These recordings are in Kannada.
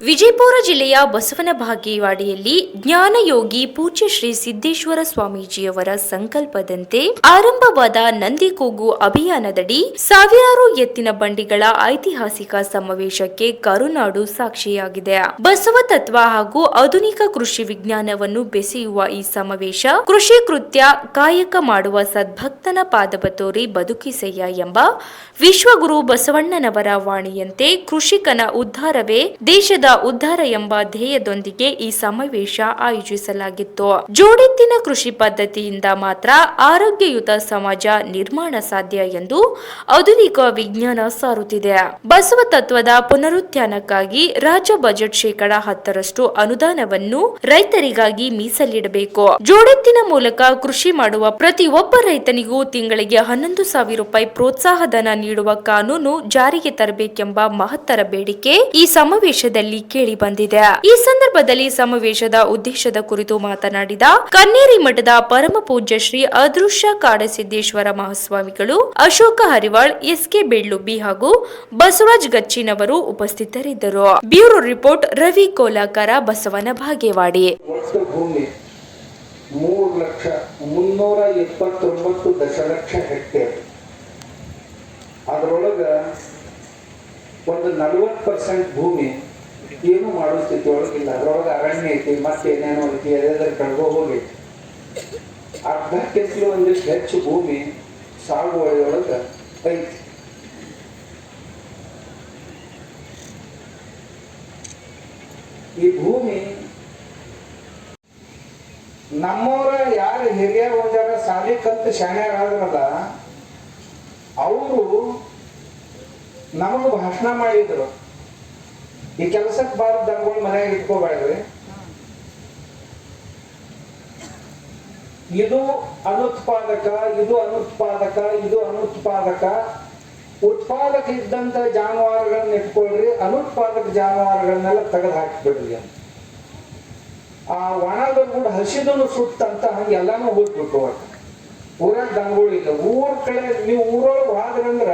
ವಿಜಯಪುರ ಜಿಲ್ಲೆಯ ಬಸವನ ಭಾಗೇವಾಡಿಯಲ್ಲಿ ಜ್ಞಾನಯೋಗಿ ಪೂಜ್ಯ ಶ್ರೀ ಸಿದ್ದೇಶ್ವರ ಸ್ವಾಮೀಜಿಯವರ ಸಂಕಲ್ಪದಂತೆ ಆರಂಭವಾದ ನಂದಿಕೂಗು ಅಭಿಯಾನದಡಿ ಸಾವಿರಾರು ಎತ್ತಿನ ಬಂಡಿಗಳ ಐತಿಹಾಸಿಕ ಸಮಾವೇಶಕ್ಕೆ ಕರುನಾಡು ಸಾಕ್ಷಿಯಾಗಿದೆ. ಬಸವ ತತ್ವ ಹಾಗೂ ಆಧುನಿಕ ಕೃಷಿ ವಿಜ್ಞಾನವನ್ನು ಬೆಸೆಯುವ ಈ ಸಮಾವೇಶ ಕೃಷಿ ಕೃತ್ಯ, ಕಾಯಕ ಮಾಡುವ ಸದ್ಭಕ್ತನ ಪಾದವ ತೋರಿ ಬದುಕಿಸಯ್ಯ ಎಂಬ ವಿಶ್ವಗುರು ಬಸವಣ್ಣನವರ ವಾಣಿಯಂತೆ ಕೃಷಿಕನ ಉದ್ಧಾರವೇ ದೇಶದ ಉದ್ಧಾರ ಎಂಬ ಧ್ಯೇಯದೊಂದಿಗೆ ಈ ಸಮಾವೇಶ ಆಯೋಜಿಸಲಾಗಿತ್ತು. ಜೋಡೆತ್ತಿನ ಕೃಷಿ ಪದ್ಧತಿಯಿಂದ ಮಾತ್ರ ಆರೋಗ್ಯಯುತ ಸಮಾಜ ನಿರ್ಮಾಣ ಸಾಧ್ಯ ಎಂದು ಆಧುನಿಕ ವಿಜ್ಞಾನ ಸಾರುತ್ತಿದೆ. ಬಸವ ತತ್ವದ ಪುನರುತ್ಥಾನಕ್ಕಾಗಿ ರಾಜ್ಯ ಬಜೆಟ್ ಶೇಕಡ ಹತ್ತರಷ್ಟು ಅನುದಾನವನ್ನು ರೈತರಿಗಾಗಿ ಮೀಸಲಿಡಬೇಕು. ಜೋಡೆತ್ತಿನ ಮೂಲಕ ಕೃಷಿ ಮಾಡುವ ಪ್ರತಿಯೊಬ್ಬ ರೈತನಿಗೂ ತಿಂಗಳಿಗೆ ಹನ್ನೊಂದು ಸಾವಿರ ರೂಪಾಯಿ ಪ್ರೋತ್ಸಾಹ ಧನ ನೀಡುವ ಕಾನೂನು ಜಾರಿಗೆ ತರಬೇಕೆಂಬ ಮಹತ್ತರ ಬೇಡಿಕೆ ಈ ಸಮಾವೇಶದಲ್ಲಿ ಕೇಳಿ ಬಂದಿದೆ. ಈ ಸಂದರ್ಭದಲ್ಲಿ ಸಮಾವೇಶದ ಉದ್ದೇಶದ ಕುರಿತು ಮಾತನಾಡಿದ ಕನ್ನೇರಿ ಮಠದ ಪರಮ ಪೂಜ್ಯ ಶ್ರೀ ಅದೃಶ್ಯ ಕಾಡಸಿದ್ದೇಶ್ವರ ಮಹಾಸ್ವಾಮಿಗಳು ಅಶೋಕ ಹರಿವಾಳ್, ಎಸ್ಕೆ ಬೆಳ್ಳುಬ್ಬಿ ಹಾಗೂ ಬಸವರಾಜ್ ಗಚ್ಚಿನವರು ಉಪಸ್ಥಿತರಿದ್ದರು. ಬ್ಯೂರೋ ರಿಪೋರ್ಟ್, ರವಿ ಕೋಲಾಕಾರ, ಬಸವನ ಭಾಗೇವಾಡಿ ಮೂರು ಲಕ್ಷ ಮುನ್ನೂರ ಇಪ್ಪತ್ತೊಂಬತ್ತು ದಶಲಕ್ಷ ಹೆಕ್ಟೇರ್. ಒಂದು ನಲವತ್ತು ಪರ್ಸೆಂಟ್ ಭೂಮಿ ಏನು ಮಾಡೋ ಸ್ಥಿತಿ ಒಳಗಿಲ್ಲ ಅದ್ರೊಳಗೆ ಅರಣ್ಯ ಐತಿ ಮತ್ತೆ ಏನೇನೋ ಐತಿ ಅದೇ ಹೋಗಿ ಅರ್ಧ ಅರ್ಧಕ್ಕಿಂತಲೂ ಒಂದಿಷ್ಟು ಹೆಚ್ಚು ಭೂಮಿ ಸಾಗುವಳಿಯೊಳಗೆ ಐತಿ. ಈ ಭೂಮಿ ನಮ್ಮವರ ಯಾರು ಹಿರಿಯ ಒಂದಾರ ಸಾಲಿ ಕಲ್ತು ಶಾಣ್ಯರಾದ್ರಲ್ಲ, ಅವರು ನಮಗ ಭಾಷಣ ಮಾಡಿದ್ರು. ಈ ಕೆಲಸಕ್ಕೆ ಬಾರ ಅನ್ಕೊಂಡು ಮನೆಯಾಗ ಇಟ್ಕೋಬೇಡ್ರಿ. ಇದು ಅನುತ್ಪಾದಕ ಇದು ಅನುತ್ಪಾದಕ ಇದು ಅನುತ್ಪಾದಕ. ಉತ್ಪಾದಕ ಇದ್ದಂತ ಜಾನುವಾರುಗಳನ್ನ ಇಟ್ಕೊಳ್ರಿ, ಅನುತ್ಪಾದಕ ಜಾನುವಾರುಗಳನ್ನೆಲ್ಲ ತೆಗೆದು ಹಾಕಿಬಿಡ್ರಿ ಅಂತ. ಆ ಒಣದ ಕೂಡ ಹಸಿದನು ಸುತ್ತಂತ ಹಂಗೆ ಎಲ್ಲಾನು ಹೋಗ್ಬಿಟ್ಟು ಊರಾಗ ದನಗಳು ಇಲ್ಲ ಊರ್ ಕಡೆ, ನೀವು ಊರೊಳಗೆ ಹೋದ್ರಂದ್ರ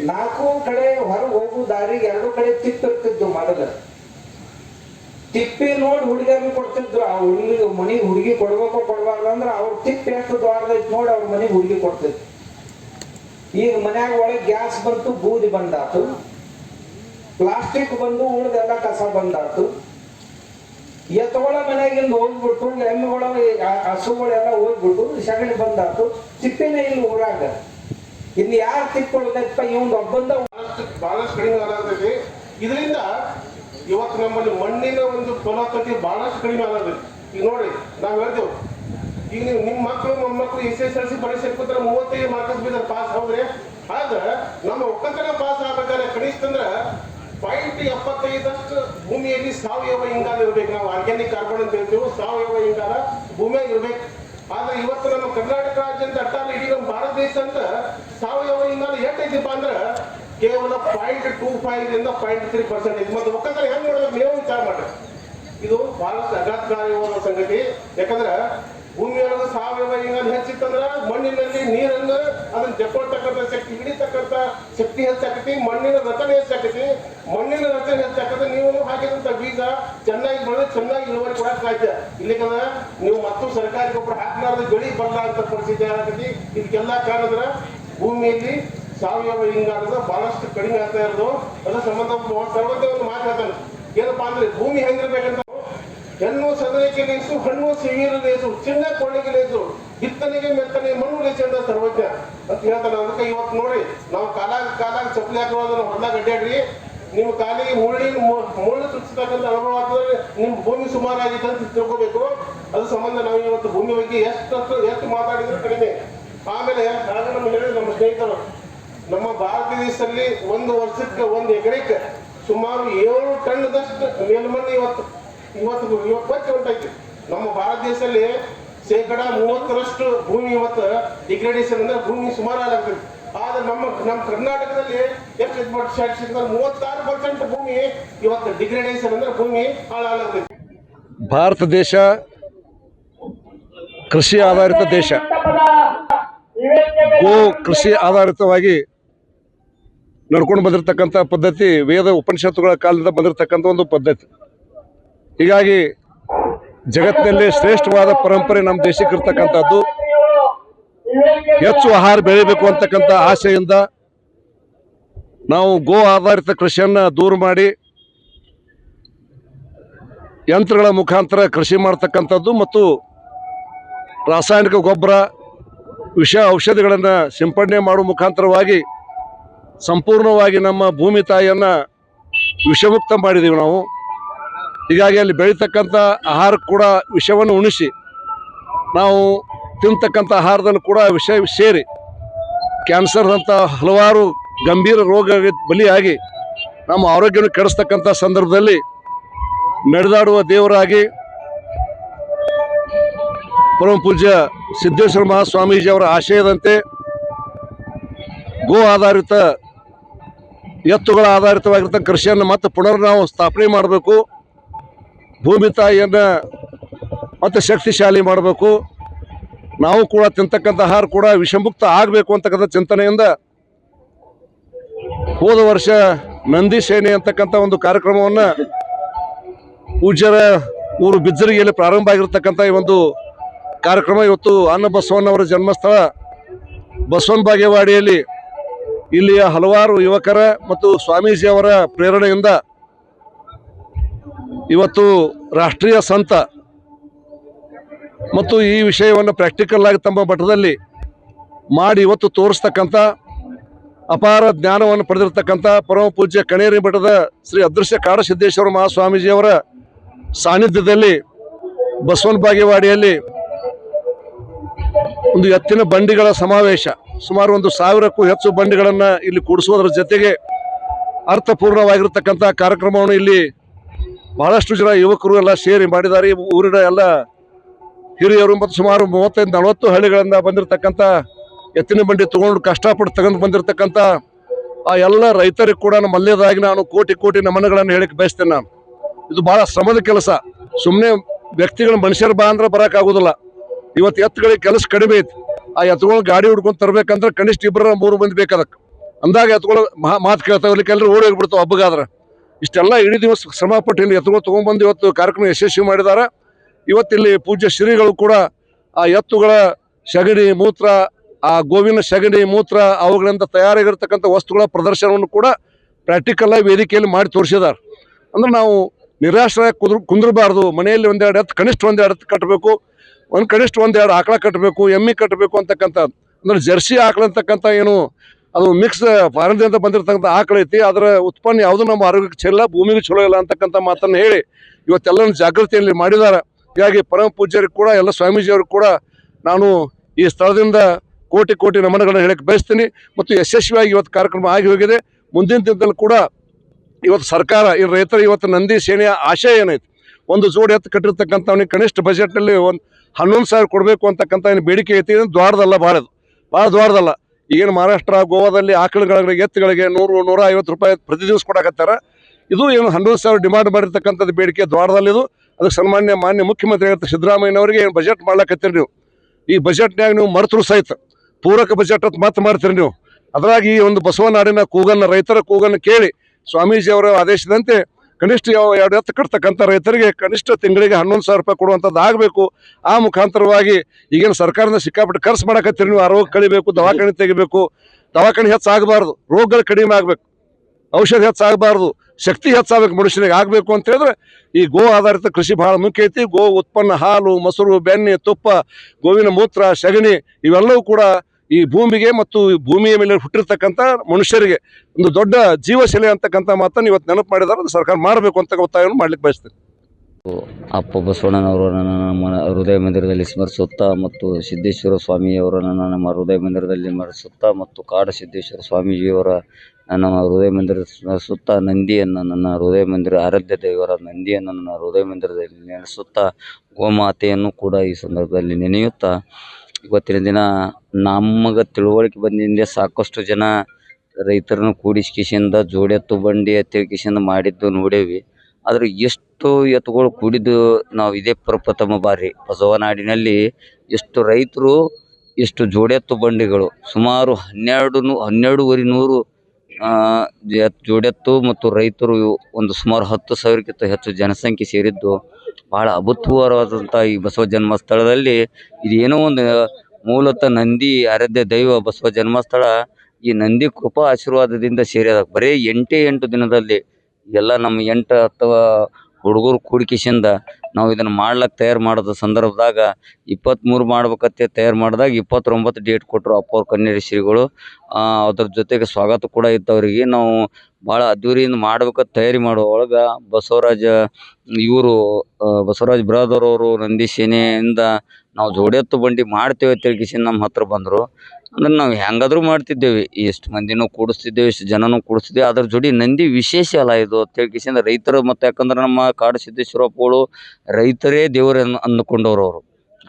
ನಾಲ್ಕು ಕಡೆ ಹೊರಗೆ ಹೋಗು ದಾರಿಗೆ ಎರಡು ಕಡೆ ತಿಪ್ಪಿರ್ತಿದ್ದು ಮೊದಲು. ತಿಪ್ಪಿ ನೋಡಿ ಹುಡುಗಿಯರ್ನ ಕೊಡ್ತಿದ್ರು. ಆ ಹುಡುಗಿ ಮನೆಗೆ ಹುಡುಗಿ ಕೊಡ್ಬೇಕು ಕೊಡ್ಬಾರ್ದು ಅಂದ್ರೆ ಅವ್ರ ತಿಪ್ಪಿ ಎಷ್ಟು ದ್ವಾರದೈತಿ ನೋಡಿ ಅವ್ರ ಮನೆಗೆ ಹುಡುಗಿ ಕೊಡ್ತಿದ್ರು. ಈಗ ಮನ್ಯಾಗ ಒಳಗೆ ಗ್ಯಾಸ್ ಬಂತು, ಬೂದಿ ಬಂದಾತು. ಪ್ಲಾಸ್ಟಿಕ್ ಬಂದು ಉಳ್ದೆಲ್ಲ ಕಸ ಬಂದಾತು. ಎತ್ತುಗಳ ಮನೆಯಾಗಿಂದ ಹೋಗ್ಬಿಟ್ಟು, ಎಮ್ಮೆಗಳ ಹಸುಗಳೆಲ್ಲ ಹೋಗ್ಬಿಟ್ಟು ಸಗಣಿ ಬಂದಾತು. ತಿಪ್ಪಿನ ಇಲ್ಲಿ ಊರಾಗ. ಇನ್ನು ಯಾರು ತಿಕ್ಕೊಳ್ಳೋದಪ್ಪ ಇವೊಂದು ಒಬ್ಬಂದ ಬಹಳಷ್ಟು ಕಡಿಮೆ ಆಗತೈತಿ ಇದರಿಂದ ಇವತ್ತು ನಮ್ಮಲ್ಲಿ ಮಣ್ಣಿನ ಒಂದು ಫಲವತ್ತತೆ ಬಹಳಷ್ಟು ಕಡಿಮೆ ಆಗತೈತಿ ಈಗ ನೋಡಿ, ನಾವು ಹೇಳ್ತೇವೆ. ಈಗ ನೀವು ನಿಮ್ಮ ಮಕ್ಕಳು ಮೊಮ್ಮಕ್ಕಳು ಎಸ್ ಎಸ್ ಎಲ್ ಸಿ ಪರೀಕ್ಷೆ ಕೂತ್ರೆ ಮೂವತ್ತೈದು ಮಾರ್ಕ್ಸ್ ಬಿದ್ದ ಪಾಸ್ ಹೌದ್ರಿ ಆದ್ರೆ ನಮ್ಮ ಒಕ್ಕಂತನ ಪಾಸ್ ಆಗ್ಬೇಕಾದ್ರೆ ಕನಿಷ್ಠ ಅಂದ್ರೆ ಪಾಯಿಂಟ್ ಎಪ್ಪತ್ತೈದಷ್ಟು ಭೂಮಿಯಲ್ಲಿ ಸಾವಯವ ಇಂಗಾಲ ಇರ್ಬೇಕು. ನಾವು ಆರ್ಗ್ಯಾನಿಕ್ ಕಾರ್ಬನ್ ಅಂತ ಹೇಳ್ತೀವಿ. ಸಾವಯವ ಇಂಗಾಲ ಭೂಮಿಯಾಗ ಇರ್ಬೇಕು. ಆದ್ರೆ ಇವತ್ತು ನಮ್ಮ ಕರ್ನಾಟಕ ರಾಜ್ಯ ಅಂತ ಅಟ್ಟಾಲ ಇಡೀ ನಮ್ಮ ಭಾರತ ದೇಶ ಅಂತ ಸಾವಯವ ಇಂಗಾಲ ಎಷ್ಟೈತಿಪ್ಪ ಅಂದ್ರ ಕೇವಲ ಪಾಯಿಂಟ್ ಟೂ ಫೈವ್ ಇಂದ ಪಾಯಿಂಟ್ ತ್ರೀ ಪರ್ಸೆಂಟ್ ಐತಿ ಮತ್ತೆ ಒಕ್ಕಂತರ ಹೆಂಗ್ ನೋಡ್ಬೇಕು ನೀವು ವಿಚಾರ ಮಾಡ್ರಿ. ಇದು ಬಹಳಷ್ಟು ಆಘಾತಕಾರಿಯಾದ ಸಂಗತಿ. ಯಾಕಂದ್ರ ಭೂಮಿಯೊಳಗೆ ಸಾವಯವ ಇಂಗಾಲ ಹೆಚ್ಚಿತ್ತಂದ್ರ ಮಣ್ಣಿನಲ್ಲಿ ನೀರನ್ನ ಅದನ್ನ ಜಕ್ಕೊಳ್ತಕ್ಕಂಥ ಶಕ್ತಿ, ಹಿಡಿತಕ್ಕಂಥ ಶಕ್ತಿ ಹೆಚ್ಚಾಕತಿ, ಮಣ್ಣಿನ ರಚನೆ ಹೆಚ್ಚಾಕತಿ. ಮಣ್ಣಿನ ರಚನೆ ಹೆಚ್ಚಾಕತಿ ನೀವು ಹಾಕಿದಂತ ಬೀಜ ಚೆನ್ನಾಗಿ ಬೆಳೆದು ಚೆನ್ನಾಗಿ ಇಳುವರಿ ಕೊಡಕ್ ಸಾಧ್ಯ. ಇಲ್ಲಿಕಂದ್ರ ನೀವು ಮತ್ತು ಸರ್ಕಾರಿ ಗೊಬ್ಬರ ಹಾಕಲಾರ್ದ ಬೆಳಿ ಬರಲ್ಲ ಅಂತ ಪರಿಸ್ಥಿತಿ ಆಗತಿ ಇದಕ್ಕೆಲ್ಲ ಕಾರಣದ್ರ ಭೂಮಿಯಲ್ಲಿ ಸಾವಯವ ಇಂಗಾಲದ ಬಹಳಷ್ಟು ಕಡಿಮೆ ಆಗ್ತಾ ಇರೋದು. ಅದ್ರ ಸಂಬಂಧ ಒಂದು ಮಾತು ಏನಪ್ಪಾ ಅಂದ್ರೆ ಭೂಮಿ ಹೆಂಗಿರ್ಬೇಕಂತ ಹೆಣ್ಣು ಸದನಕ್ಕೆ ಲೇಸು ಹಣ್ಣು ಸಿಹಿರು ಲೇಸು, ಚಿನ್ನ ಕೊಳ್ಳಿಗೆ ಲೇಸು, ಬಿತ್ತನೆಗೆ ಮೆತ್ತನೆ ಮಣ್ಣು ಲೇಸು ಅಂತ ಸರ್ವಜ್ಞ ಅಂತ ಹೇಳ್ತಾನೆ ಅದಕ್ಕೆ ಇವತ್ತು ನೋಡಿ, ನಾವು ಕಾಲಾಗ ಕಾಲಾಗ ಚಪ್ಪಲಿ ಹಾಕೋದ್ರ ಹೊಲ್ದಾಗ ಅಡ್ಡಾಡ್ರಿ. ನಿಮ್ಮ ಕಾಲಿಗೆ ಮುಳ್ಳಿನ ಮುಳ್ಳು ಚುಚ್ಚಿಸ್ತಕ್ಕಂಥ ಅನುಭವ ಆಗ್ತದೆ ನಿಮ್ಮ ಭೂಮಿ ಸುಮಾರಾಗಿದೆ ಅಂತ ತಿಳ್ಕೋಬೇಕು. ಅದ್ರ ಸಂಬಂಧ ನಾವು ಇವತ್ತು ಭೂಮಿ ಬಗ್ಗೆ ಎಷ್ಟು ಎಷ್ಟು ಮಾತಾಡಿದ್ರು ಕಡಿಮೆ. ಆಮೇಲೆ ಆಗ ನಮ್ಮ ಹೇಳಿದ್ರು ನಮ್ಮ ಸ್ನೇಹಿತರು. ನಮ್ಮ ಭಾರತ ದೇಶದಲ್ಲಿ ಒಂದು ವರ್ಷಕ್ಕೆ ಒಂದು ಎಕರೆಕ್ಕೆ ಸುಮಾರು ಏಳು ಟನ್ದಷ್ಟು ಮೇಲ್ಮಣ್ಣು ಇವತ್ತು. ಇವತ್ತು ಇವತ್ತು ಹೊಂಟೈತಿ ನಮ್ಮ ಭಾರತ ದೇಶದಲ್ಲಿ ಶೇಕಡ ಮೂವತ್ತರಷ್ಟು ಭೂಮಿ ಇವತ್ತು ಡಿಗ್ರೇಡೇಷನ್ ಅಂದ್ರೆ ಭೂಮಿ ಸುಮಾರು ಆಗತೈತಿ ಆದ್ರೆ ನಮ್ಮ ನಮ್ಮ ಕರ್ನಾಟಕದಲ್ಲಿ ಎಷ್ಟು ಶೇಕಡ ಮೂವತ್ತಾರು ಪರ್ಸೆಂಟ್ ಭೂಮಿ ಇವತ್ತು ಡಿಗ್ರೇಡೇಷನ್ ಅಂದ್ರೆ ಭೂಮಿ ಹಾಳಾಗ್ತದೆ ಭಾರತ ದೇಶ ಕೃಷಿ ಆಧಾರಿತ ದೇಶ. ಗೋ ಕೃಷಿ ಆಧಾರಿತವಾಗಿ ನಡ್ಕೊಂಡು ಬಂದಿರತಕ್ಕಂಥ ಪದ್ಧತಿ ವೇದ ಉಪನಿಷತ್ತುಗಳ ಕಾಲದಿಂದ ಬಂದಿರತಕ್ಕಂಥ ಒಂದು ಪದ್ಧತಿ. ಹೀಗಾಗಿ ಜಗತ್ತಿನಲ್ಲಿ ಶ್ರೇಷ್ಠವಾದ ಪರಂಪರೆ ನಮ್ಮ ದೇಶಕ್ಕೆ ಇರ್ತಕ್ಕಂಥದ್ದು ಹೆಚ್ಚು ಆಹಾರ ಬೆಳಿಬೇಕು ಅಂತಕ್ಕಂಥ ಆಸೆಯಿಂದ ನಾವು ಗೋ ಆಧಾರಿತ ಕೃಷಿಯನ್ನು ದೂರ ಮಾಡಿ ಯಂತ್ರಗಳ ಮುಖಾಂತರ ಕೃಷಿ ಮಾಡ್ತಕ್ಕಂಥದ್ದು ಮತ್ತು ರಾಸಾಯನಿಕ ಗೊಬ್ಬರ, ವಿಷ ಔಷಧಿಗಳನ್ನು ಸಿಂಪಡಣೆ ಮಾಡುವ ಮುಖಾಂತರವಾಗಿ ಸಂಪೂರ್ಣವಾಗಿ ನಮ್ಮ ಭೂಮಿ ತಾಯಿಯನ್ನು ವಿಷಮುಕ್ತ ಮಾಡಿದ್ದೀವಿ ನಾವು. ಹೀಗಾಗಿ ಅಲ್ಲಿ ಬೆಳೀತಕ್ಕಂಥ ಆಹಾರ ಕೂಡ ವಿಷವನ್ನು ಉಣಿಸಿ, ನಾವು ತಿಂತಕ್ಕಂಥ ಆಹಾರದಲ್ಲಿ ಕೂಡ ವಿಷ ಸೇರಿ, ಕ್ಯಾನ್ಸರ್ದಂಥ ಹಲವಾರು ಗಂಭೀರ ರೋಗ ಬಲಿಯಾಗಿ ನಮ್ಮ ಆರೋಗ್ಯವನ್ನು ಕೆಡಿಸ್ತಕ್ಕಂಥ ಸಂದರ್ಭದಲ್ಲಿ ನಡೆದಾಡುವ ದೇವರಾಗಿ ಪರಮ ಪೂಜ್ಯ ಸಿದ್ದೇಶ್ವರ ಮಹಾಸ್ವಾಮೀಜಿ ಅವರ ಆಶಯದಂತೆ ಗೋ ಆಧಾರಿತ ಎತ್ತುಗಳ ಆಧಾರಿತವಾಗಿರ್ತಕ್ಕ ಕೃಷಿಯನ್ನು ಮತ್ತೆ ಪುನರ್ ನಾವು ಸ್ಥಾಪನೆ ಮಾಡಬೇಕು. ಭೂಮಿ ತಾಯಿಯನ್ನು ಮತ್ತು ಶಕ್ತಿಶಾಲಿ ಮಾಡಬೇಕು. ನಾವು ಕೂಡ ತಿಂತಕ್ಕಂಥ ಆಹಾರ ಕೂಡ ವಿಷಮುಕ್ತ ಆಗಬೇಕು ಅಂತಕ್ಕಂಥ ಚಿಂತನೆಯಿಂದ ಹೋದ ವರ್ಷ ನಂದಿ ಸೇನೆ ಅಂತಕ್ಕಂಥ ಒಂದು ಕಾರ್ಯಕ್ರಮವನ್ನು ಪೂಜ್ಯರ ಊರು ಬಿಜ್ಜರಿಗೆಯಲ್ಲಿ ಪ್ರಾರಂಭ ಆಗಿರತಕ್ಕಂಥ ಈ ಒಂದು ಕಾರ್ಯಕ್ರಮ ಇವತ್ತು ಅನ್ನ ಬಸವಣ್ಣವರ ಜನ್ಮಸ್ಥಳ ಬಸವನ ಬಾಗೇವಾಡಿಯಲ್ಲಿ ಇಲ್ಲಿಯ ಹಲವಾರು ಯುವಕರ ಮತ್ತು ಸ್ವಾಮೀಜಿಯವರ ಪ್ರೇರಣೆಯಿಂದ ಇವತ್ತು ರಾಷ್ಟ್ರೀಯ ಸಂತ ಮತ್ತು ಈ ವಿಷಯವನ್ನು ಪ್ರಾಕ್ಟಿಕಲ್ ಆಗಿ ತಮ್ಮ ಮಠದಲ್ಲಿ ಮಾಡಿ ಇವತ್ತು ತೋರಿಸ್ತಕ್ಕಂಥ ಅಪಾರ ಜ್ಞಾನವನ್ನು ಪಡೆದಿರತಕ್ಕಂಥ ಪರಮ ಪೂಜ್ಯ ಕಣೇರಿ ಮಠದ ಶ್ರೀ ಅದೃಶ್ಯ ಕಾಡಸಿದ್ದೇಶ್ವರ ಮಹಾಸ್ವಾಮೀಜಿಯವರ ಸಾನ್ನಿಧ್ಯದಲ್ಲಿ ಬಸವನ ಬಾಗೇವಾಡಿಯಲ್ಲಿ ಒಂದು ಎತ್ತಿನ ಬಂಡಿಗಳ ಸಮಾವೇಶ. ಸುಮಾರು ಒಂದು ಸಾವಿರಕ್ಕೂ ಹೆಚ್ಚು ಬಂಡಿಗಳನ್ನು ಇಲ್ಲಿ ಕೂಡಿಸುವುದರ ಜೊತೆಗೆ ಅರ್ಥಪೂರ್ಣವಾಗಿರ್ತಕ್ಕಂಥ ಕಾರ್ಯಕ್ರಮವನ್ನು ಇಲ್ಲಿ ಬಹಳಷ್ಟು ಜನ ಯುವಕರು ಎಲ್ಲ ಸೇರಿ ಮಾಡಿದ್ದಾರೆ. ಊರಿನ ಎಲ್ಲ ಹಿರಿಯರು ಮತ್ತು ಸುಮಾರು ಮೂವತ್ತೈದು ನಲವತ್ತು ಹಳ್ಳಿಗಳಿಂದ ಬಂದಿರತಕ್ಕಂಥ ಎತ್ತಿನ ಬಂಡಿ ತಗೊಂಡು ಕಷ್ಟಪಟ್ಟು ತಗೊಂಡು ಬಂದಿರತಕ್ಕಂಥ ಆ ಎಲ್ಲ ರೈತರಿಗೆ ಕೂಡ ಮಲ್ಯದಾಗಿ ನಾನು ಕೋಟಿ ಕೋಟಿ ನಮನಗಳನ್ನು ಹೇಳಿಕ್ಕೆ ಬಯಸ್ತೇನೆ ನಾನು. ಇದು ಬಹಳ ಶ್ರಮದ ಕೆಲಸ. ಸುಮ್ಮನೆ ವ್ಯಕ್ತಿಗಳ ಮನುಷ್ಯರು ಬಾ ಅಂದ್ರೆ ಬರೋಕ್ಕಾಗೋದಿಲ್ಲ. ಇವತ್ತು ಎತ್ತುಗಳಿಗೆ ಕೆಲಸ ಕಡಿಮೆ ಐತಿ. ಆ ಎತ್ತುಗಳು ಗಾಡಿ ಹುಡ್ಕೊಂಡು ತರಬೇಕಂದ್ರೆ ಕನಿಷ್ಠ ಇಬ್ಬರ ಮೂರು ಮಂದಿ ಬೇಕಾದಕ್ಕೆ. ಅಂದಾಗ ಎತ್ತುಗಳು ಮಾತು ಕೇಳ್ತಾವೆ ಎಲ್ಲರೂ ಹೋಗ್ಬಿಡ್ತಾವೆ ಹಬ್ಬಗಾದ್ರೆ. ಇಷ್ಟೆಲ್ಲ ಇಡೀ ದಿವಸ ಶ್ರಮ ಪಟ್ಟು ಇಲ್ಲಿ ಎತ್ತುಗಳು ತೊಗೊಂಡ್ಬಂದು ಇವತ್ತು ಕಾರ್ಯಕ್ರಮ ಯಶಸ್ವಿ ಮಾಡಿದ್ದಾರೆ. ಇವತ್ತಿಲ್ಲಿ ಪೂಜ್ಯ ಶ್ರೀಗಳು ಕೂಡ ಆ ಎತ್ತುಗಳ ಸಗಣಿ ಮೂತ್ರ, ಆ ಗೋವಿನ ಸಗಣಿ ಮೂತ್ರ, ಅವುಗಳಿಂದ ತಯಾರಾಗಿರ್ತಕ್ಕಂಥ ವಸ್ತುಗಳ ಪ್ರದರ್ಶನವನ್ನು ಕೂಡ ಪ್ರಾಕ್ಟಿಕಲ್ ವೇದಿಕೆಯಲ್ಲಿ ಮಾಡಿ ತೋರಿಸಿದ್ದಾರೆ. ಅಂದ್ರೆ ನಾವು ನಿರಾಶ್ರಯ ಕುದ್ರ, ಕುಂದ್ರಬಾರ್ದು. ಮನೆಯಲ್ಲಿ ಒಂದೆರಡು ಎತ್ತು, ಕನಿಷ್ಠ ಒಂದೆರಡು ಎತ್ತು ಕಟ್ಟಬೇಕು. ಒಂದು ಕನಿಷ್ಠ ಒಂದೆರಡು ಆಕಳ ಕಟ್ಟಬೇಕು, ಎಮ್ಮೆ ಕಟ್ಟಬೇಕು ಅಂತಕ್ಕಂಥ ಅಂದ್ರೆ ಜರ್ಸಿ ಆಕಳ ಅಂತಕ್ಕಂಥ ಏನು ಅದು ಮಿಕ್ಸ್ ಫಾರಿನ್ದಿಂದ ಬಂದಿರತಕ್ಕಂಥ ಆಕಳ ಐತಿ. ಅದರ ಉತ್ಪನ್ನ ಯಾವುದು ನಮ್ಮ ಆರೋಗ್ಯಕ್ಕೆ ಚೆಲ್ಲ ಭೂಮಿಗೆ ಚಲೋ ಇಲ್ಲ ಅಂತಕ್ಕಂಥ ಮಾತನ್ನು ಹೇಳಿ ಇವತ್ತೆಲ್ಲ ಜಾಗೃತಿಯಲ್ಲಿ ಮಾಡಿದ್ದಾರೆ. ಹೀಗಾಗಿ ಪರಮ ಪೂಜ್ಯರಿಗೆ ಕೂಡ, ಎಲ್ಲ ಸ್ವಾಮೀಜಿಯವರು ಕೂಡ ನಾನು ಈ ಸ್ಥಳದಿಂದ ಕೋಟಿ ಕೋಟಿ ನಮನಗಳನ್ನು ಹೇಳಕ್ಕೆ ಬಯಸ್ತೀನಿ. ಮತ್ತು ಯಶಸ್ವಿಯಾಗಿ ಇವತ್ತು ಕಾರ್ಯಕ್ರಮ ಆಗಿ ಹೋಗಿದೆ. ಮುಂದಿನ ದಿನದಲ್ಲಿ ಕೂಡ ಇವತ್ತು ಸರ್ಕಾರ, ಈ ರೈತರ ಇವತ್ತು ನಂದಿ ಸೇನೆಯ ಆಶಯ ಏನೈತಿ? ಒಂದು ಜೋಡಿ ಎತ್ತು ಕಟ್ಟಿರ್ತಕ್ಕಂಥವನಿಗೆ ಕನಿಷ್ಠ ಬಜೆಟ್ನಲ್ಲಿ ಒಂದು ಹನ್ನೊಂದು ಸಾವಿರ ಕೊಡಬೇಕು ಅಂತಕ್ಕಂಥ ಏನು ಬೇಡಿಕೆ ಐತಿ. ದ್ವಾರದಲ್ಲ ಭಾಳದು ಭಾಳ ದ್ವಾರದಲ್ಲ. ಈಗೇನು ಮಹಾರಾಷ್ಟ್ರ, ಗೋವಾದಲ್ಲಿ ಆಕಳುಗಳಿಗೆ, ಎತ್ತುಗಳಿಗೆ ನೂರು ನೂರ ಐವತ್ತು ರೂಪಾಯಿ ಪ್ರತಿ ದಿವಸ ಕೊಡಕತ್ತಾರ. ಇದು ಏನು ಹನ್ನೊಂದು ಸಾವಿರ ಡಿಮಾಂಡ್ ಮಾಡಿರ್ತಕ್ಕಂಥದ್ದು ಬೇಡಿಕೆ ದ್ವಾರದಲ್ಲಿದು. ಅದಕ್ಕೆ ಸನ್ಮಾನ್ಯ, ಮಾನ್ಯ ಮುಖ್ಯಮಂತ್ರಿ ಆಗಿರ್ತ ಸಿದ್ದರಾಮಯ್ಯನವರಿಗೆ ಏನು ಬಜೆಟ್ ಮಾಡ್ಲಕತ್ತೀರಿ ನೀವು? ಈ ಬಜೆಟ್ನಾಗ ನೀವು ಮರ್ತರು ಸಹಿತ, ಪೂರಕ ಬಜೆಟ್ ಅಂತ ಮತ್ತೆ ಮಾಡ್ತೀರಿ ನೀವು? ಅದರಾಗಿ ಈ ಒಂದು ಬಸವನಾಡಿನ ಕೂಗನ್ನು, ರೈತರ ಕೂಗನ್ನು ಕೇಳಿ ಸ್ವಾಮೀಜಿಯವರ ಆದೇಶದಂತೆ ಕನಿಷ್ಠ ಯಾವ ಎರಡು ಎತ್ತು ಕಟ್ತಕ್ಕಂಥ ರೈತರಿಗೆ ಕನಿಷ್ಠ ತಿಂಗಳಿಗೆ ಹನ್ನೊಂದು ಸಾವಿರ ರೂಪಾಯಿ ಕೊಡುವಂಥದ್ದು ಆಗಬೇಕು. ಆ ಮುಖಾಂತರವಾಗಿ ಈಗೇನು ಸರ್ಕಾರದಿಂದ ಸಿಕ್ಕಾಪಟ್ಟೆ ಖರ್ಚು ಮಾಡಕತ್ತೀರಿ ನೀವು ರೋಗ ಕಳಿಬೇಕು ದವಾಖಾನೆ ತೆಗಿಬೇಕು. ದವಾಖಾನೆ ಹೆಚ್ಚಾಗಬಾರ್ದು, ರೋಗಗಳು ಕಡಿಮೆ ಆಗಬೇಕು. ಔಷಧ ಹೆಚ್ಚಾಗಬಾರ್ದು, ಶಕ್ತಿ ಹೆಚ್ಚಾಗಬೇಕು ಮನುಷ್ಯನಿಗೆ, ಆಗಬೇಕು ಅಂತ ಹೇಳಿದ್ರೆ ಈ ಗೋ ಆಧಾರಿತ ಕೃಷಿ ಬಹಳ ಮುಖ್ಯ ಐತಿ. ಗೋ ಉತ್ಪನ್ನ ಹಾಲು, ಮೊಸರು, ಬೆಣ್ಣೆ, ತುಪ್ಪ, ಗೋವಿನ ಮೂತ್ರ, ಸಗಣಿ ಇವೆಲ್ಲವೂ ಕೂಡ ಈ ಭೂಮಿಗೆ ಮತ್ತು ಭೂಮಿಯ ಮೇಲೆ ಹುಟ್ಟಿರ್ತಕ್ಕಂಥ ಮನುಷ್ಯರಿಗೆ ಒಂದು ದೊಡ್ಡ ಜೀವಶೈಲಿ ಅಂತಕ್ಕಂಥ ಮಾತನ್ನು ಇವತ್ತು ನೆನಪು ಮಾಡಿದಾರೆ, ಅದು ಸರ್ಕಾರ ಮಾಡಬೇಕು ಅಂತ ಒತ್ತಾಯವನ್ನು ಮಾಡ್ಲಿಕ್ಕೆ ಬಯಸ್ತೇನೆ. ಅಪ್ಪ ಬಸವಣ್ಣನವರನ್ನು ನಮ್ಮ ಹೃದಯ ಮಂದಿರದಲ್ಲಿ ಸ್ಮರಿಸುತ್ತಾ ಮತ್ತು ಸಿದ್ದೇಶ್ವರ ಸ್ವಾಮಿಯವರನ್ನು ನಮ್ಮ ಹೃದಯ ಮಂದಿರದಲ್ಲಿ ಸ್ಮರಿಸುತ್ತಾ ಮತ್ತು ಕಾಡ ಸಿದ್ದೇಶ್ವರ ಸ್ವಾಮೀಜಿಯವರ ನಮ್ಮ ಹೃದಯ ಮಂದಿರ ಸ್ಮರಿಸುತ್ತಾ ನಂದಿಯನ್ನು ನನ್ನ ಹೃದಯ ಮಂದಿರ, ಆರಾಧ್ಯ ದೇವರ ನಂದಿಯನ್ನು ನನ್ನ ಹೃದಯ ಮಂದಿರದಲ್ಲಿ ನೆನೆಸುತ್ತಾ ಗೋಮಾತೆಯನ್ನು ಕೂಡ ಈ ಸಂದರ್ಭದಲ್ಲಿ ನೆನೆಯುತ್ತಾ ಇವತ್ತಿನ ದಿನ ನಮಗೆ ತಿಳುವಳಿಕೆ ಬಂದಿಂದ ಸಾಕಷ್ಟು ಜನ ರೈತರನ್ನು ಕೂಡಿಸ್ಕಿಸಿಂದ ಜೋಡೆತ್ತು ಬಂಡಿ ಎತ್ತಿಕಿಸಿಂದ ಮಾಡಿದ್ದು ನೋಡೇವಿ. ಆದ್ರೆ ಎಷ್ಟು ಎತ್ತುಗಳು ಕೂಡಿದ್ದು ನಾವು ಇದೇ ಪ್ರಪ್ರಥಮ ಬಾರಿ. ಬಸವನಾಡಿನಲ್ಲಿ ಎಷ್ಟು ರೈತರು, ಎಷ್ಟು ಜೋಡೆತ್ತು ಬಂಡಿಗಳು, ಸುಮಾರು ಹನ್ನೆರಡು ನೂ ಹನ್ನೆರಡೂವರೆ ನೂರು ಜೋಡೆತ್ತು ಮತ್ತು ರೈತರು ಒಂದು ಸುಮಾರು ಹತ್ತು ಸಾವಿರಕ್ಕಿಂತ ಹೆಚ್ಚು ಜನಸಂಖ್ಯೆ ಸೇರಿದ್ದು ಬಹಳ ಅಭೂತಪೂರ್ವವಾದಂಥ ಈ ಬಸವ ಜನ್ಮಸ್ಥಳದಲ್ಲಿ ಇದೇನೋ ಒಂದು ಮೂಲತಃ ನಂದಿ ಆರಾಧ್ಯ ದೈವ ಬಸವ ಜನ್ಮಸ್ಥಳ ಈ ನಂದಿ ಕೃಪಾ ಆಶೀರ್ವಾದದಿಂದ ಸೇರ್ಯದ ಬರೇ ಎಂಟೇ ಎಂಟು ದಿನದಲ್ಲಿ ಎಲ್ಲ ನಮ್ಮ ಎಂಟು ಅಥವಾ ಹುಡುಗರು ಕೂಡಿಕಿಸಿಂದ ನಾವು ಇದನ್ನು ಮಾಡ್ಲಕ್ಕೆ ತಯಾರು ಮಾಡೋದ ಸಂದರ್ಭದಾಗ ಇಪ್ಪತ್ತ್ಮೂರು ಮಾಡ್ಬೇಕತ್ತೆ ತಯಾರು ಮಾಡಿದಾಗ ಇಪ್ಪತ್ತೊಂಬತ್ತು ಡೇಟ್ ಕೊಟ್ಟರು ಅಪ್ಪವ್ರ ಕನ್ನಡಿ ಶ್ರೀಗಳು ಅದ್ರ ಜೊತೆಗೆ ಸ್ವಾಗತ ಕೂಡ ಇತ್ತು ಅವರಿಗೆ. ನಾವು ಭಾಳ ಅದ್ದೂರಿಯಿಂದ ಮಾಡ್ಬೇಕಂತ ತಯಾರಿ ಮಾಡೋ ಒಳಗ ಬಸವರಾಜ ಇವರು ಬಸವರಾಜ ಬ್ರದರ್ ಅವರು ನಂದಿ ಸೇನೆಯಿಂದ ನಾವು ಜೋಡೆತ್ತು ಬಂಡಿ ಮಾಡ್ತೇವೆ ಹೇಳಿ ನಮ್ಮ ಹತ್ರ ಬಂದರು. ಅಂದ್ರೆ ನಾವು ಹೆಂಗಾದ್ರೂ ಮಾಡ್ತಿದ್ದೇವೆ. ಎಷ್ಟು ಮಂದಿನೂ ಕೂಡಿಸ್ತಿದ್ದೇವೆ, ಇಷ್ಟು ಜನನೂ ಕೂಡಿಸ್ತಿದ್ದೇವೆ. ಅದ್ರ ಜೋಡಿ ನಂದಿ ವಿಶೇಷ ಅಲ್ಲ ಇದು ಅಂತ ಹೇಳಿ ಕಿಸಿಂದ ರೈತರು ಮತ್ತು ಯಾಕಂದ್ರೆ ನಮ್ಮ ಕಾಡು ಸಿದ್ದೇಶ್ವರಪ್ಪಗಳು ರೈತರೇ ದೇವರು ಅನ್, ಅಂದ್ಕೊಂಡವ್ರು ಅವರು.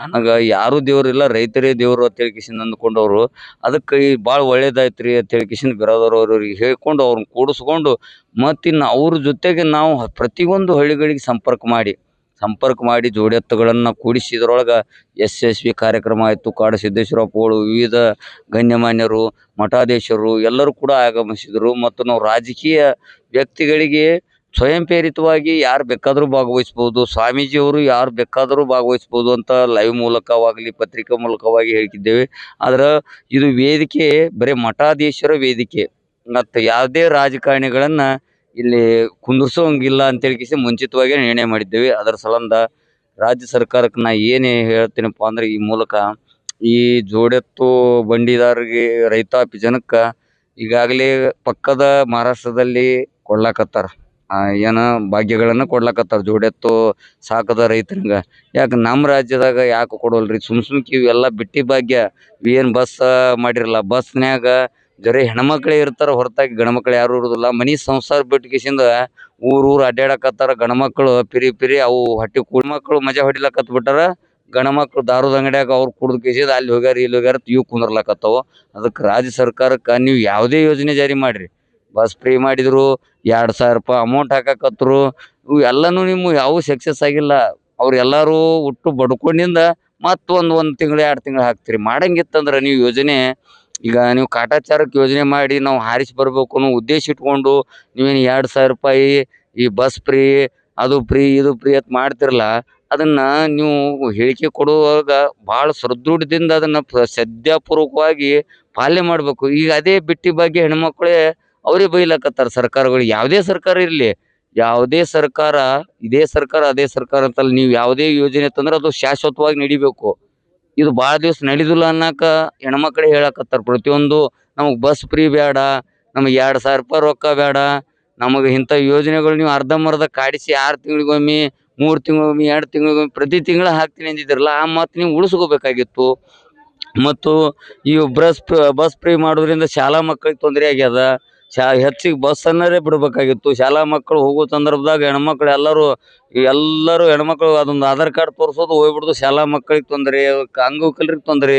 ನನಗೆ ಯಾರೂ ದೇವರಿಲ್ಲ ರೈತರೇ ದೇವರು ಅಂತ ಹೇಳಿ ಕಿಸಿಂದ ಅಂದ್ಕೊಂಡವರು. ಅದಕ್ಕೆ ಈ ಭಾಳ ಒಳ್ಳೇದಾಯ್ತು ರೀ ಅಂತ ಹೇಳಿ ಕಿಸಿಂದ ಬಿರಾದರ್ ಅವ್ರಿಗೆ ಹೇಳ್ಕೊಂಡು ಅವ್ರನ್ನ ಕೂಡಿಸ್ಕೊಂಡು ಮತ್ತಿನ್ನು ಅವ್ರ ಜೊತೆಗೆ ನಾವು ಪ್ರತಿಯೊಂದು ಹಳ್ಳಿಗಳಿಗೆ ಸಂಪರ್ಕ ಮಾಡಿ. ಸಂಪರ್ಕ ಮಾಡಿ ಜೋಡೆತ್ತುಗಳನ್ನು ಕೂಡಿಸಿ ಇದರೊಳಗೆ ಯಶಸ್ವಿ ಕಾರ್ಯಕ್ರಮ ಆಯಿತು. ಕಾಡು ಪೋಳು ವಿವಿಧ ಗಣ್ಯಮಾನ್ಯರು, ಮಠಾಧೀಶರು ಎಲ್ಲರೂ ಕೂಡ ಆಗಮಿಸಿದರು. ಮತ್ತು ನಾವು ರಾಜಕೀಯ ವ್ಯಕ್ತಿಗಳಿಗೆ ಸ್ವಯಂ ಪ್ರೇರಿತವಾಗಿ ಯಾರು ಬೇಕಾದರೂ ಭಾಗವಹಿಸ್ಬೋದು, ಸ್ವಾಮೀಜಿಯವರು ಯಾರು ಬೇಕಾದರೂ ಭಾಗವಹಿಸ್ಬೋದು ಅಂತ ಲೈವ್ ಮೂಲಕವಾಗಲಿ, ಪತ್ರಿಕಾ ಮೂಲಕವಾಗಿ ಹೇಳ್ತಿದ್ದೇವೆ. ಆದ್ರೆ ಇದು ವೇದಿಕೆ, ಬರೀ ಮಠಾಧೀಶರ ವೇದಿಕೆ. ಮತ್ತು ಯಾವುದೇ ರಾಜಕಾರಣಿಗಳನ್ನು ಇಲ್ಲಿ ಕುಂದಿರ್ಸೋಂಗಿಲ್ಲ ಅಂತೇಳಿ ಕಿಸಿ ಮುಂಚಿತವಾಗಿ ನಿರ್ಣಯ ಮಾಡಿದ್ದೇವೆ. ಅದರ ಸಲಂದ ರಾಜ್ಯ ಸರ್ಕಾರಕ್ಕೆ ನಾ ಏನು ಹೇಳ್ತೀನಪ್ಪ ಅಂದ್ರೆ ಈ ಮೂಲಕ ಈ ಜೋಡೆತ್ತು ಬಂಡಿದಾರಿಗೆ ರೈತಾಪಿ ಜನಕ್ಕೆ ಈಗಾಗಲೇ ಪಕ್ಕದ ಮಹಾರಾಷ್ಟ್ರದಲ್ಲಿ ಕೊಡ್ಲಾಕತ್ತಾರ ಏನೋ ಭಾಗ್ಯಗಳನ್ನು ಕೊಡ್ಲಾಕತ್ತಾರ ಜೋಡೆತ್ತು ಸಾಕದ ರೈತರಿಗೆ. ಯಾಕೆ ನಮ್ಮ ರಾಜ್ಯದಾಗ ಯಾಕೆ ಕೊಡೋಲ್ರಿ? ಸುಮ್ ಸುಮ್ಕೆ ಇವೆಲ್ಲ ಬಿಟ್ಟಿ ಭಾಗ್ಯ ಏನು ಬಸ್ ಮಾಡಿರಲ್ಲ? ಬಸ್ನ್ಯಾಗ ಜರೇ ಹೆಣ್ಮಕ್ಳೇ ಇರ್ತಾರ, ಹೊರತಾಗಿ ಗಂಡ್ಮಕ್ಳು ಯಾರು ಇರುದಿಲ್ಲ. ಮನೆ ಸಂಸಾರ ಬಿಟ್ಕಿಸಿಂದ ಊರು ಊರು ಅಡ್ಡಾಡಕತ್ತಾರ ಗಂಡ್ಮಕ್ಳು ಪಿರಿ ಪಿರಿ ಅವು ಹೊಟ್ಟೆ ಮಕ್ಕಳು ಮಜಾ ಹೊಡಿಲಕತ್ ಬಿಟ್ಟಾರ. ಗಂಡ್ಮಕ್ಳು ದಾರದ ಅಂಗಡಿಯಾಗ ಅವ್ರು ಕುಡ್ದು ಕಿಸಿದ ಅಲ್ಲಿ ಹೋಗ್ಯಾರ, ಇಲ್ಲಿ ಹೋಗ್ಯಾರ ಇವು ಕುಂದ್ರಲಕತ್ತಾವ. ಅದಕ್ಕೆ ರಾಜ್ಯ ಸರ್ಕಾರಕ್ಕೆ ನೀವು ಯಾವುದೇ ಯೋಜನೆ ಜಾರಿ ಮಾಡ್ರಿ. ಬಸ್ ಫ್ರೀ ಮಾಡಿದ್ರು, ಎರಡು ಸಾವಿರ ರೂಪಾಯಿ ಅಮೌಂಟ್ ಹಾಕಕತ್ರು. ಇವು ಎಲ್ಲನೂ ನಿಮ್ಮ ಯಾವ ಸಕ್ಸಸ್ ಆಗಿಲ್ಲ. ಅವ್ರು ಎಲ್ಲರೂ ಒಟ್ಟು ಬಡ್ಕೊಂಡಿಂದ ಮತ್ತೊಂದು ಒಂದು ತಿಂಗಳು, ಎರಡು ತಿಂಗಳು ಹಾಕ್ತೀರಿ. ಮಾಡಂಗಿತ್ತಂದ್ರೆ ನೀವು ಯೋಜನೆ ಈಗ ನೀವು ಕಾಟಾಚಾರಕ್ಕೆ ಯೋಜನೆ ಮಾಡಿ ನಾವು ಹಾರಿಸಿ ಬರಬೇಕು ಅನ್ನೋ ಉದ್ದೇಶ ಇಟ್ಕೊಂಡು ನೀವೇನು ಎರಡು ಸಾವಿರ ರೂಪಾಯಿ ಈ ಬಸ್ ಫ್ರೀ, ಅದು ಫ್ರೀ, ಇದು ಫ್ರೀ ಅಂತ ಮಾಡ್ತಿರಲ್ಲ, ಅದನ್ನ ನೀವು ಹೇಳಿಕೆ ಕೊಡುವಾಗ ಭಾಳ ಸದೃಢದಿಂದ ಅದನ್ನ ಪ್ರ- ಶ್ರದ್ಧಾಪೂರ್ವಕವಾಗಿ ಪಾಲನೆ ಮಾಡಬೇಕು. ಈಗ ಅದೇ ಬಿಟ್ಟಿ ಬಗ್ಗೆ ಹೆಣ್ಮಕ್ಳೇ ಅವರೇ ಬೈಲಕತ್ತಾರ ಸರ್ಕಾರಗಳಿಗೆ ಯಾವುದೇ ಸರ್ಕಾರ ಇರಲಿ, ಯಾವುದೇ ಸರ್ಕಾರ, ಇದೇ ಸರ್ಕಾರ, ಅದೇ ಸರ್ಕಾರ ಅಂತಲ್ಲ, ನೀವು ಯಾವುದೇ ಯೋಜನೆ ತಂದ್ರೆ ಅದು ಶಾಶ್ವತವಾಗಿ ನಡಿಬೇಕು. ಇದು ಭಾಳ ದಿವಸ ನಡಿದಿಲ್ಲ ಅನ್ನಕ ಹೆಣ್ಮಕ್ಳು ಹೇಳಕತ್ತಾರ. ಪ್ರತಿಯೊಂದು ನಮಗೆ ಬಸ್ ಫ್ರೀ ಬೇಡ ನಮಗೆ ಎರಡು ಸಾವಿರ ರೂಪಾಯಿ ರೊಕ್ಕ ಬೇಡ ನಮಗೆ ಇಂಥ ಯೋಜನೆಗಳು ನೀವು ಅರ್ಧಂಬರ್ಧ ಕಾಡಿಸಿ ಆರು ತಿಂಗಳಿಗೊಮ್ಮೆ, ಮೂರು ತಿಂಗಳಿಗೊಮ್ಮೆ, ಎರಡು ತಿಂಗಳಿಗೊಮ್ಮೆ ಪ್ರತಿ ತಿಂಗಳು ಹಾಕ್ತೀನಿ ಅಂದಿದ್ರಲ್ಲ ಆ ಮಾತು ನೀವು ಉಳಿಸ್ಕೋಬೇಕಾಗಿತ್ತು. ಮತ್ತು ಈ ಬ್ರಸ್ ಬಸ್ ಫ್ರೀ ಮಾಡೋದ್ರಿಂದ ಶಾಲಾ ಮಕ್ಕಳಿಗೆ ತೊಂದರೆ ಆಗ್ಯದ. ಶಾ ಹೆಚ್ಚಿಗೆ ಬಸ್ ಅನ್ನರೇ ಬಿಡಬೇಕಾಗಿತ್ತು. ಶಾಲಾ ಮಕ್ಕಳು ಹೋಗೋ ಸಂದರ್ಭದಾಗ ಹೆಣ್ಮಕ್ಳು ಎಲ್ಲರೂ ಎಲ್ಲರೂ ಹೆಣ್ಮಕ್ಳು ಅದೊಂದು ಆಧಾರ್ ಕಾರ್ಡ್ ತೋರಿಸೋದು ಹೋಗ್ಬಿಡ್ದು ಶಾಲಾ ಮಕ್ಕಳಿಗೆ ತೊಂದರೆ, ಅಂಗವಿಕಲರಿಗೆ ತೊಂದರೆ,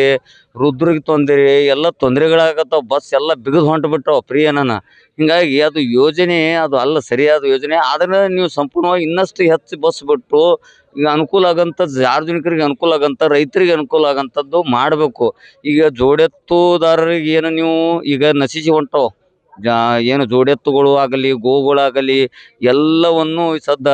ವೃದ್ಧರಿಗೆ ತೊಂದರೆ, ಎಲ್ಲ ತೊಂದರೆಗಳಾಗತ್ತಾವ. ಬಸ್ ಎಲ್ಲ ಬಿಗಿದು ಹೊಂಟು ಬಿಟ್ಟವು ಫ್ರೀ ಅನ್ನನ ಹಿಂಗಾಗಿ ಅದು ಯೋಜನೆ, ಅದು ಅಲ್ಲ ಸರಿಯಾದ ಯೋಜನೆ. ಆದ್ರೆ ನೀವು ಸಂಪೂರ್ಣವಾಗಿ ಇನ್ನಷ್ಟು ಹೆಚ್ಚು ಬಸ್ ಬಿಟ್ಟು ಈಗ ಅನುಕೂಲ ಆಗಂಥ ಸಾರ್ವಜನಿಕರಿಗೆ ಅನುಕೂಲ ಆಗಂಥ ರೈತರಿಗೆ ಅನುಕೂಲ ಆಗಂಥದ್ದು ಮಾಡಬೇಕು. ಈಗ ಜೋಡೆತ್ತುದಾರರಿಗೆ ಏನು ನೀವು ಈಗ ನಶಿಸಿ ಹೊಂಟವು? ಜಾ, ಏನು ಜೋಡೆತ್ತುಗಳು ಆಗಲಿ, ಗೋಗಳಾಗಲಿ, ಎಲ್ಲವನ್ನು ಸದ್ದ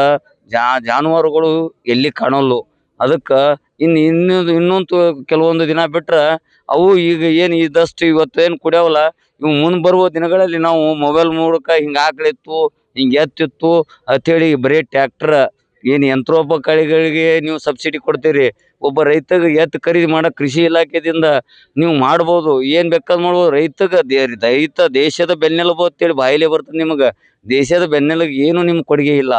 ಜಾನುವಾರುಗಳು ಎಲ್ಲಿ ಕಾಣಲ್ಲು. ಅದಕ್ಕೆ ಇನ್ನು ಇನ್ನೊಂದು ಇನ್ನೊಂದು ಕೆಲವೊಂದು ದಿನ ಬಿಟ್ರೆ ಅವು ಈಗ ಏನು ಇದ್ದಷ್ಟು ಇವತ್ತು ಏನು ಕುಡಿಯಾವಲ್ಲ, ಇವು ಮುಂದೆ ಬರುವ ದಿನಗಳಲ್ಲಿ ನಾವು ಮೊಬೈಲ್ ಮೂಲಕ ಹಿಂಗೆ ಆಕಳಿತ್ತು ಹಿಂಗೆ ಎತ್ತಿತ್ತು. ಅಂಥೇಳಿ ಬರೀ ಟ್ಯಾಕ್ಟ್ರ, ಏನು ಯಂತ್ರೋಪಕರಣಗಳಿಗೆ ನೀವು ಸಬ್ಸಿಡಿ ಕೊಡ್ತೀರಿ. ಒಬ್ಬ ರೈತಗೆ ಎತ್ತು ಖರೀದಿ ಮಾಡಕ್ಕೆ ಕೃಷಿ ಇಲಾಖೆದಿಂದ ನೀವು ಮಾಡ್ಬೋದು. ಏನು ಬೇಕಾದ್ ಮಾಡ್ಬೋದು. ರೈತಗೆ ದೇ, ರೈತ ದೇಶದ ಬೆನ್ನೆಲುಬು ಅಂತೇಳಿ ಬಾಯಿಲೆ ಬರ್ತದೆ ನಿಮಗೆ. ದೇಶದ ಬೆನ್ನೆಲುಬು ಏನು ನಿಮ್ಮ ಕೊಡುಗೆ ಇಲ್ಲ.